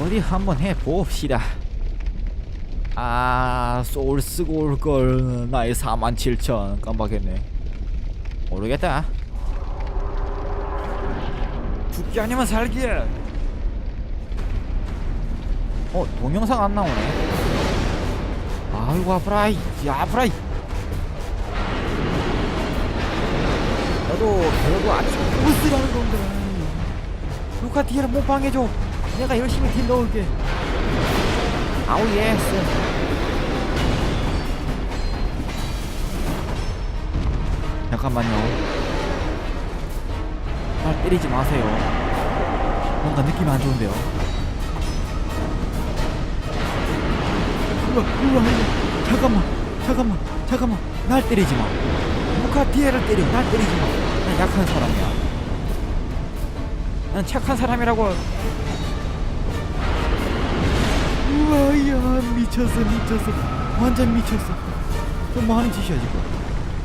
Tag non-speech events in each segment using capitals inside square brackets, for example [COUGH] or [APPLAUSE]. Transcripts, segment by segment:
어디 한번 해봅시다. 아 소울 쓰고 올걸. 나의 47,000 깜빡했네. 모르겠다. 죽기 아니면 살기. 어 동영상 안 나오네. 아이고 아프라이. 야 아프라이. 너도 별거 아니지 무스라는 건데. 루카 뒤에를 못 방해줘 내가 열심히 딜 넣을게. 아우 예스 잠깐만요. 날 때리지 마세요. 뭔가 느낌이 안 좋은데요. 우와 우와 잠깐만 잠깐만 잠깐만. 날 때리지 마. 루카 뒤에를 때려? 날 때리지 마 난 약한 사람이야. 난 착한 사람이라고 우와야 미쳤어 미쳤어. 완전 미쳤어. 좀뭐 하는 짓이야 지금?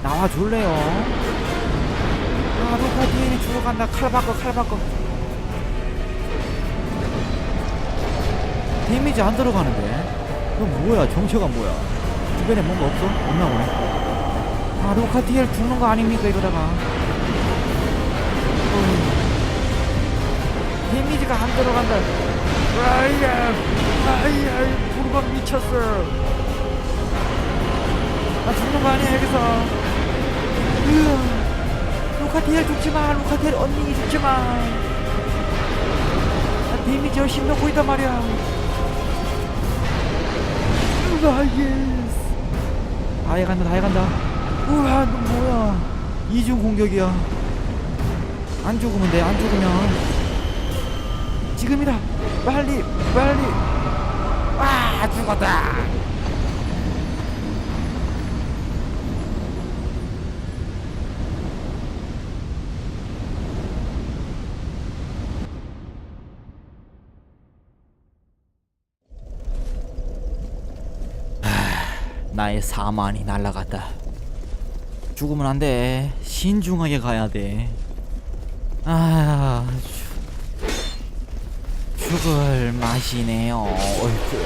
나와줄래요? 아 루카 뒤에 죽어간다. 칼 바꿔 칼 바꿔. 데미지 안 들어가는데? 그럼 뭐야? 정체가 뭐야? 주변에 뭔가 없어? 없나 보네. 아 루카 뒤에 죽는 거 아닙니까 이러다가. 데미지가 안 들어간다. 아이야, 아이야, 부르방 미쳤어. 나 죽는 거 아니야 여기서. 으아, 루카티엘 죽지 마, 루카티엘 언니 죽지 마. 나 데미지 열심히 넣고 있단 말이야. 으아, 예스. 다해 간다, 다해 간다. 우와, 너 뭐야? 이중 공격이야. 안 죽으면 돼, 안 죽으면. 지금이다 빨리 빨리. 아 죽었다. 하, 나의 사만이 날라갔다. 죽으면 안돼. 신중하게 가야 돼 아 죽을 맛이네요. 어이구.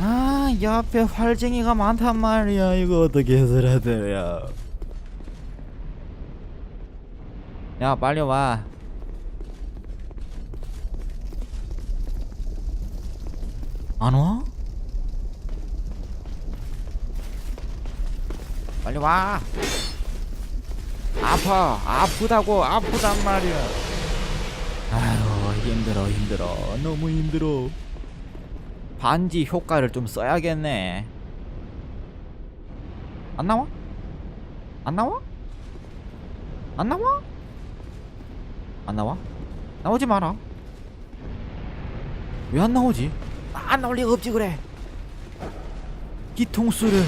아 옆에 활쟁이가 많단 말이야. 이거 어떻게 해서라 돼야. 야 빨리 와. 안 와? 빨리 와. 아파 아프다고 아프단 말이야 힘들어 힘들어 너무 힘들어 반지 효과를 좀 써야겠네 안 나와? 안 나와? 안 나와? 안 나와? 나오지 마라 왜 안 나오지? 안 나올 리가 없지 그래 뒤통수를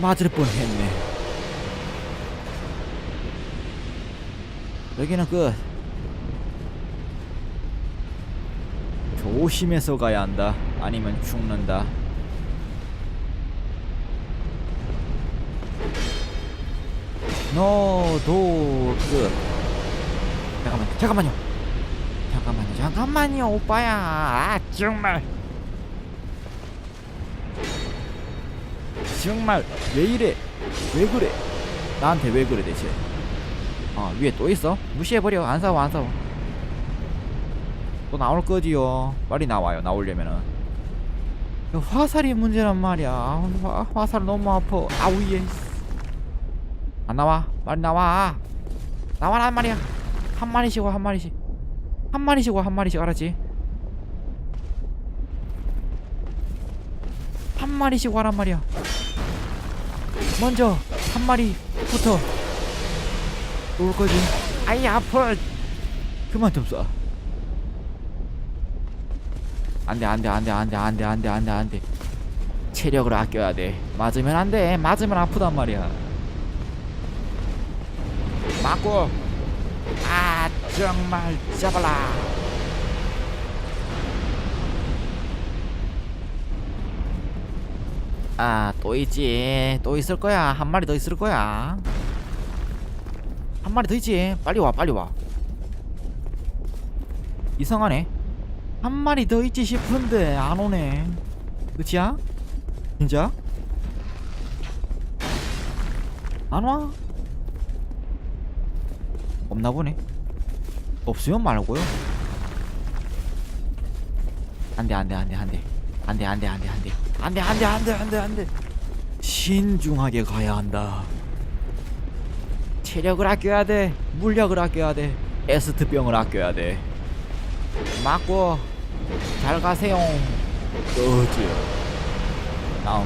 맞을 뻔했네 여기는 끝. 조심해서 가야 한다. 아니면 죽는다. 너도 끝. 잠깐만, 잠깐만요. 잠깐만요, 잠깐만요, 오빠야. 아, 정말. 정말 왜 이래? 왜 그래? 나한테 왜 그래 대체? 어 위에 또 있어 무시해버려 안 싸워 안 싸워 또 나올 거지요. 빨리 나와요 나오려면은. 화살이 문제란 말이야. 화, 화살 너무 아파. 아우 예안 나와. 빨리 나와. 나와란 말이야. 한 마리씩 와한 마리씩. 한 마리씩 와한 마리씩 알았지? 한 마리씩 와란 말이야. 먼저 한 마리부터. 올 거지. 아이 아파. 그만 좀 쏴. 안돼 안돼 안돼 안돼 안돼 안돼 안돼 안돼. 체력을 아껴야 돼. 맞으면 안 돼. 맞으면 아프단 말이야. 맞고. 아 정말 잡아라. 아 또 있지. 또 있을 거야. 한 마리 더 있을 거야. 한 마리 더 있지. 빨리 와, 빨리 와. 이상하네 한 마리 더 있지 싶은데 안 오네 그치야? 진짜? 안 와? 없나 보네 없으면 말고요 안돼 안돼 안돼 안돼 안돼 안돼 안돼 안돼 안돼 안돼 안돼 안돼 안돼 신중하게 가야 한다 체력을 아껴야 돼 물력을 아껴야 돼 에스트병을 아껴야 돼 맞고 잘 가세요. 어찌요? 나와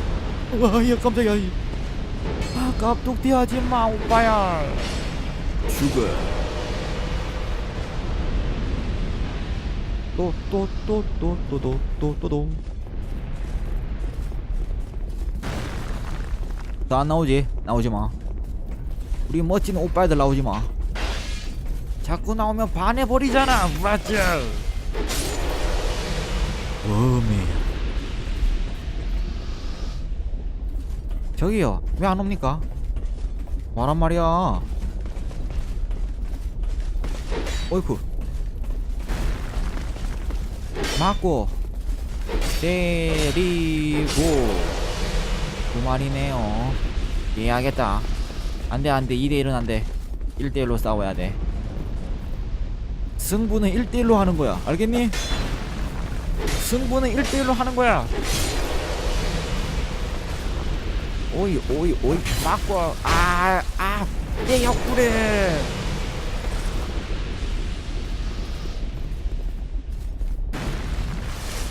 야 깜짝이야. 아 깝뚝 하지 마 오빠야. 죽어. 또 또 또 또 또 또 또 또 또. 나안 나오지? 나오지 마. 우리 멋진 오빠들 나오지 마. 자꾸 나오면 반해버리잖아 맞죠 어메 저기요 왜 안 옵니까? 와란 말이야. 어이쿠. 맞고. 때리고. 두 마리네요. 이해하겠다. 안돼 안돼. 2대1은 안돼. 1대1로 싸워야 돼. 승부는 1대1로 하는 거야. 알겠니? 승부는 1대1로 하는 거야. 오이 오이 오이 맞고 아아 내 옆구리.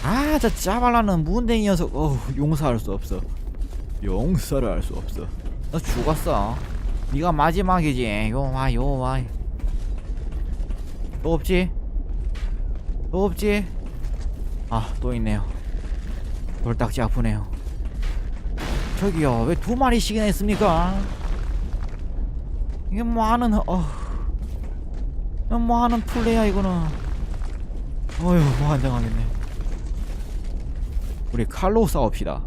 아저 짜발라는 문댕이 녀석. 어우 용서할 수 없어. 용서를 할 수 없어. 너 죽었어. 네가 마지막이지. 요와 요와. 또 없지? 또 없지? 아 또 있네요. 돌딱지 아프네요. 저기요 왜 두 마리씩이나 했습니까? 이게 뭐하는 어 뭐하는 플레이야 이거는. 어휴 뭐 한장하겠네. 우리 칼로 싸웁시다.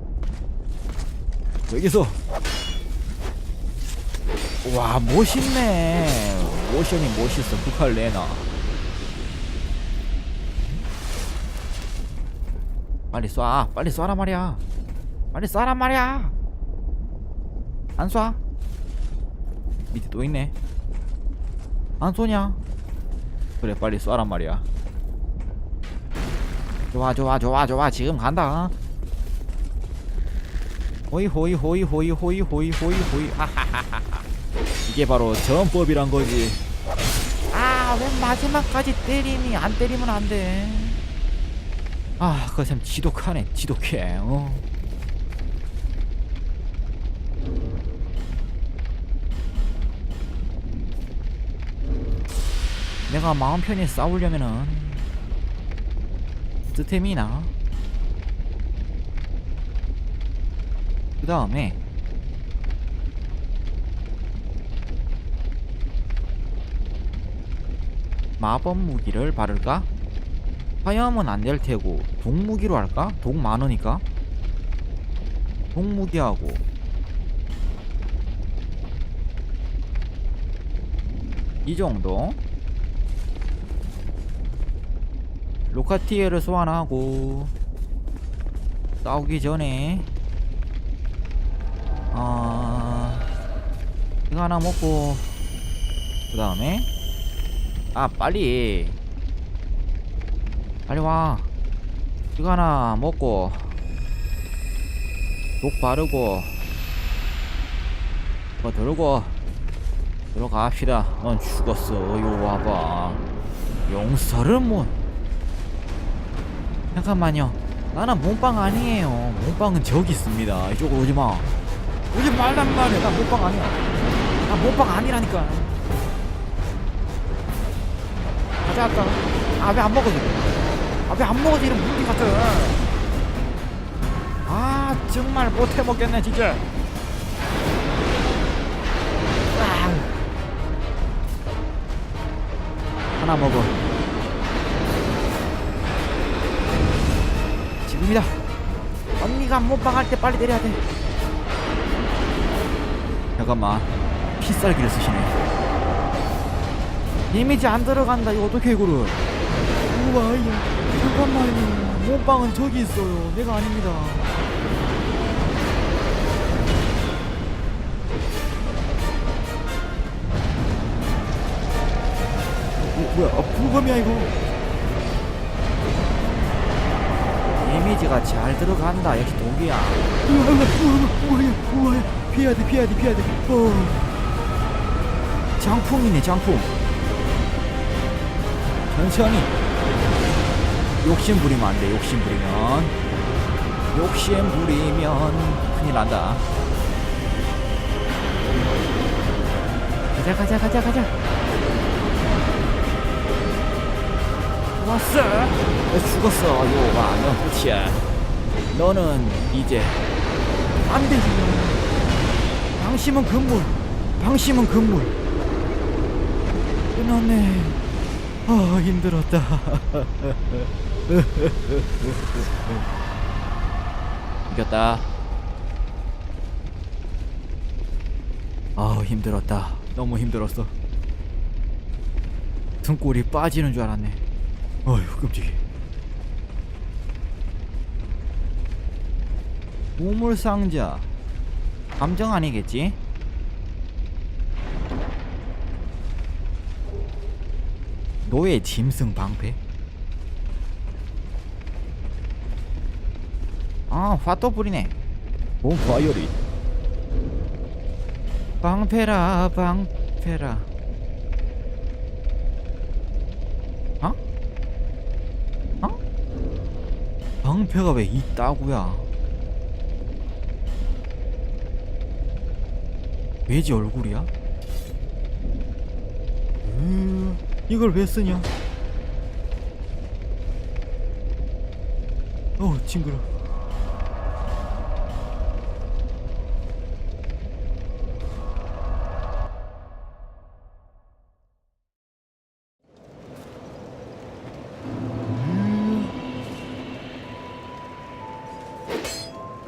여기서. 와 멋있네. 모션이 멋있어. 북할 내놔 빨리 쏴. 빨리 쏴라 말이야. 빨리 쏴란 말이야. 안 쏴? 밑에 또 있네. 안 쏘냐? 그래 빨리 쏴란 말이야. 좋아 좋아 좋아 좋아. 지금 간다. 호이 호이 호이 호이 호이 호이 호이 호이. 하하하하. 이게 바로 전법이란 거지. 아 왜 마지막까지 때리니? 안 때리면 안돼 아 그거 참 지독하네 지독해 어. 내가 마음 편히 싸우려면은 스템이나 그 다음에 마법 무기를 바를까? 화염은 안 될 테고 독무기로 할까? 독 많으니까? 독무기하고. 이 정도. 로카티에를 소환하고 싸우기 전에. 어 이거 하나 먹고 그 다음에. 아 빨리 빨리 와. 이거 하나 먹고 독 바르고 뭐 들고 들어갑시다. 넌 죽었어. 요 와봐. 용서를 못. 잠깐만요. 나는 몸빵 아니에요. 몸빵은 저기 있습니다. 이쪽으로 오지마. 오지 말란 말이야. 나 몸빵 아니야. 나 몸빵 아니라니까. 가자 아까 아왜 안 먹어지 아 왜 안 먹어지? 이런 무기 같은. 아 정말 못해 먹겠네 진짜. 아. 하나 먹어. 지금이다. 언니가 못방할 때 빨리 내려야 돼. 잠깐만. 피살기를 쓰시네. 데미지 안 들어간다 이거 어떻게 이거를 우와 잠깐만요. 몸빵은 저기 있어요. 내가 아닙니다. 어, 뭐야? 아, 불검이야 이거? 데미지가 잘 들어간다 역시 독이야. 피해야 돼 피해야 돼 피해야 돼. 어. 장풍이네 장풍. 천천히 욕심 부리면 안 돼 욕심 부리면. 욕심 부리면 큰일 난다. 가자 가자 가자 가자. 왔어. 너 죽었어? 요가 너 끝이야. 너는 이제 안 되지. 방심은 금물 방심은 금물. 끝났네. 아 힘들었다 [LAUGHS] 이겼다. 아 힘들었다. 너무 힘들었어. 등골이 빠지는 줄 알았네. 어휴 끔찍해. 우물 상자. 감정 아니겠지? 노예 짐승 방패? 아 화또 뿌리네 몸 바이오리 방패라 방패라 어? 어? 방패가 왜 있다구야 돼지 얼굴이야? 으, 이걸 왜 쓰냐? 어, 징그러. 음.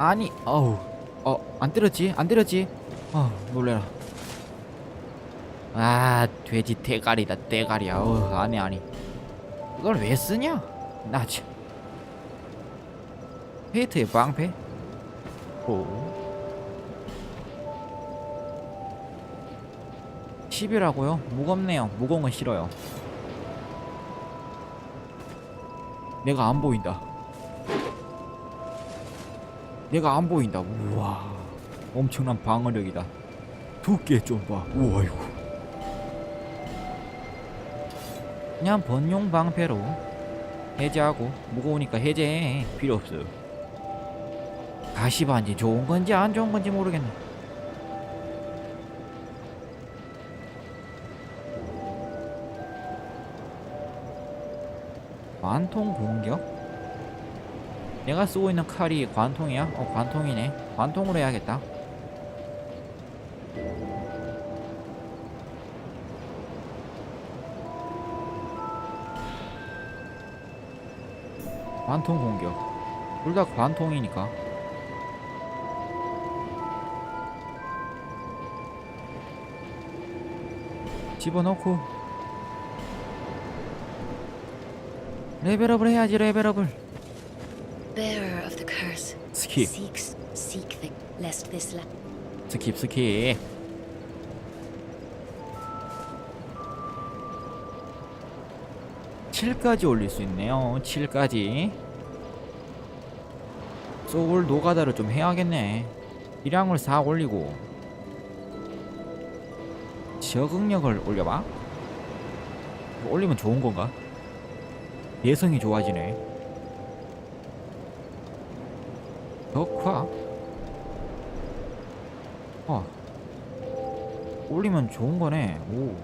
아니, 어우, 어, 안 때렸지? 안 때렸지? 아, 놀래라. 아 돼지 대가리다 대가리야. 어 아니 아니. 이걸 왜 쓰냐? 나참. 페이트의 방패? 오 10이라고요? 무겁네요. 무거운 건 싫어요. 내가 안 보인다 내가 안 보인다 우와. 엄청난 방어력이다. 두께 좀 봐. 우와 이거 그냥 번용 방패로 해제하고 무거우니까 해제 필요 없어. 가시반지 좋은 건지 안 좋은 건지 모르겠네. 관통 공격? 내가 쓰고 있는 칼이 관통이야? 어 관통이네. 관통으로 해야겠다. 관통 공격 둘 다 관통이니까 집어넣고 레벨업을 해야지 레벨업을 Bearer of the curse 스킵. seeks seek the lest this la- 스킵 스킵. 칠까지 올릴 수 있네요. 7까지. 소울 노가다를 좀 해야겠네. 일량을 4 올리고. 적응력을 올려봐. 이거 올리면 좋은 건가? 예성이 좋아지네 덕화 어. 올리면 좋은 거네. 오.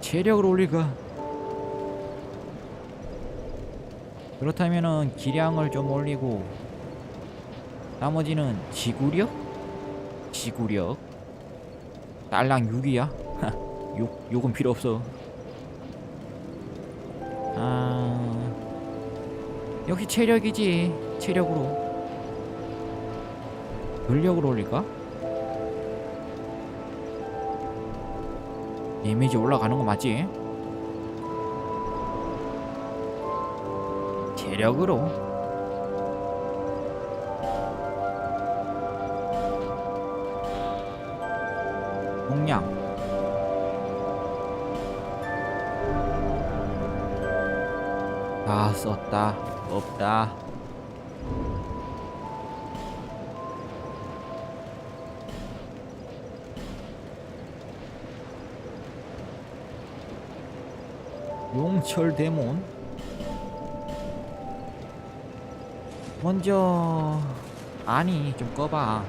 체력을 올릴까 그렇다면은 기량을 좀 올리고. 나머지는 지구력? 지구력? 딸랑 6이야? 6 6은 필요 없어 역시 체력이지 체력으로 근력으로 올릴까? 데미지 올라가는 거 맞지? 체력으로 공량 다 썼다. 없다. 용철 데몬? 먼저 아니 좀 꺼봐.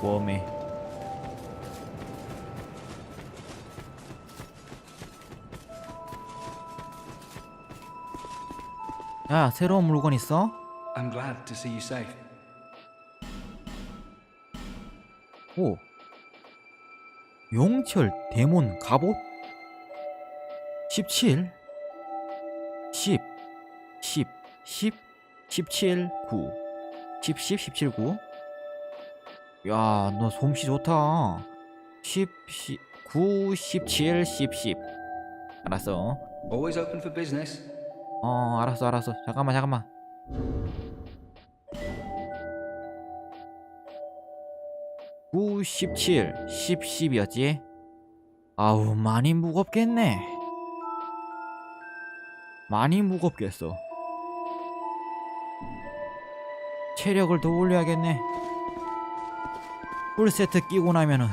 웜에 야 새로운 물건 있어? I'm glad to see you safe. 오 용철 데몬 갑옷 17 10 10 10 17 9 10 10 17 9 야, 너 솜씨 좋다. 10, 10, 9, 17, 10, 10. 알았어. Always open for business. 어, 알았어, 알았어. 잠깐만, 잠깐만. 구, 17, 10, 10이었지? 아우, 많이 무겁겠네. 많이 무겁겠어. 체력을 더 올려야겠네. 풀세트 끼고 나면은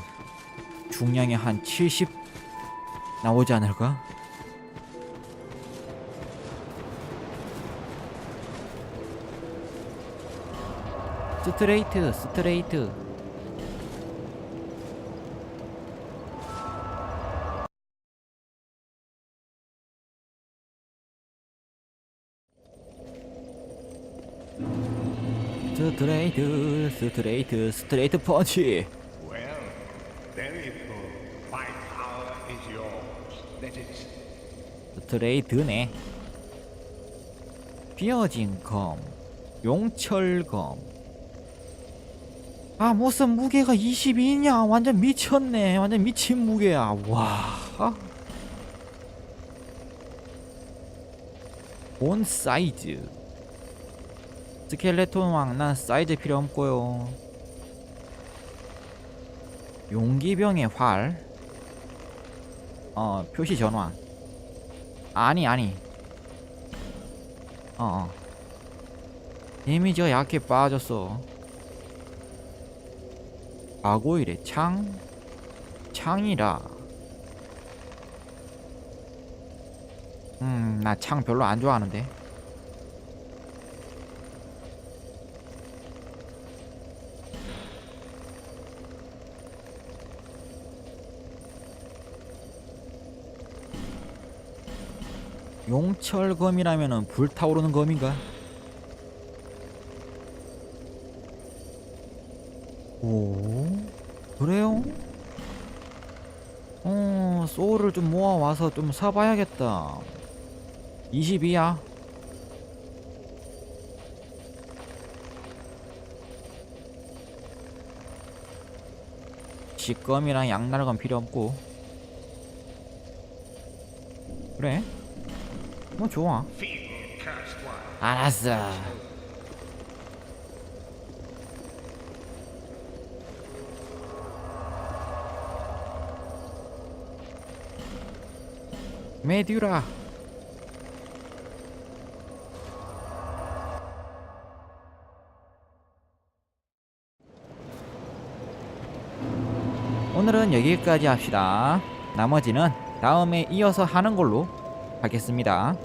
중량이 한 70 나오지 않을까? 스트레이트 스트레이트. 스트레이트 스트레이트 스트레이트 펀치 Well, very full. My power is yours. Let it. 스트레이트네. 비어진 검 용철검 아 무슨 무게가 22냐? 완전 미쳤네. 완전 미친 무게야. 와. 본 사이즈. 스켈레톤 왕난 사이즈 필요 없고요. 용기병의 활. 어, 표시 전환. 아니 아니. 어어. 데미지가 약해 빠졌어 과거일의 창? 창이라. 음 나 창 별로 안 좋아하는데. 용철검이라면은 불타오르는 검인가? 좀 모아와서 좀 사봐야겠다. 22야. 직검이랑 양날검 필요 없고. 그래. 뭐 좋아. 알았어 메듀라. 오늘은 여기까지 합시다. 나머지는 다음에 이어서 하는 걸로 하겠습니다